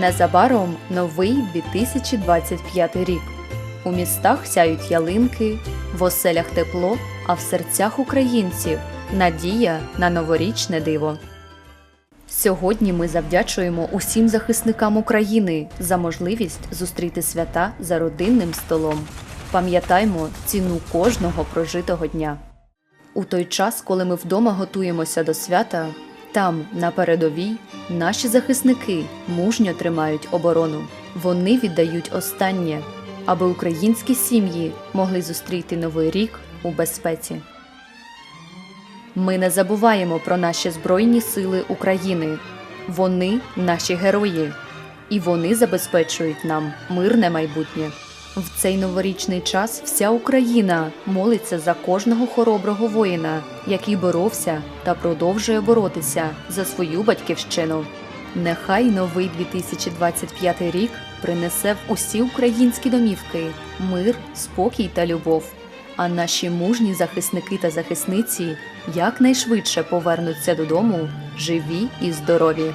Незабаром новий 2025 рік. У містах сяють ялинки, в оселях тепло, а в серцях українців надія на новорічне диво. Сьогодні ми завдячуємо усім захисникам України за можливість зустріти свята за родинним столом. Пам'ятаймо ціну кожного прожитого дня. У той час, коли ми вдома готуємося до свята, там, на передовій, наші захисники мужньо тримають оборону. Вони віддають останнє, аби українські сім'ї могли зустріти новий рік у безпеці. Ми не забуваємо про наші Збройні Сили України. Вони наші герої, і вони забезпечують нам мирне майбутнє. В цей новорічний час вся Україна молиться за кожного хороброго воїна, який боровся та продовжує боротися за свою батьківщину. Нехай новий 2025 рік принесе в усі українські домівки мир, спокій та любов. А наші мужні захисники та захисниці якнайшвидше повернуться додому живі і здорові.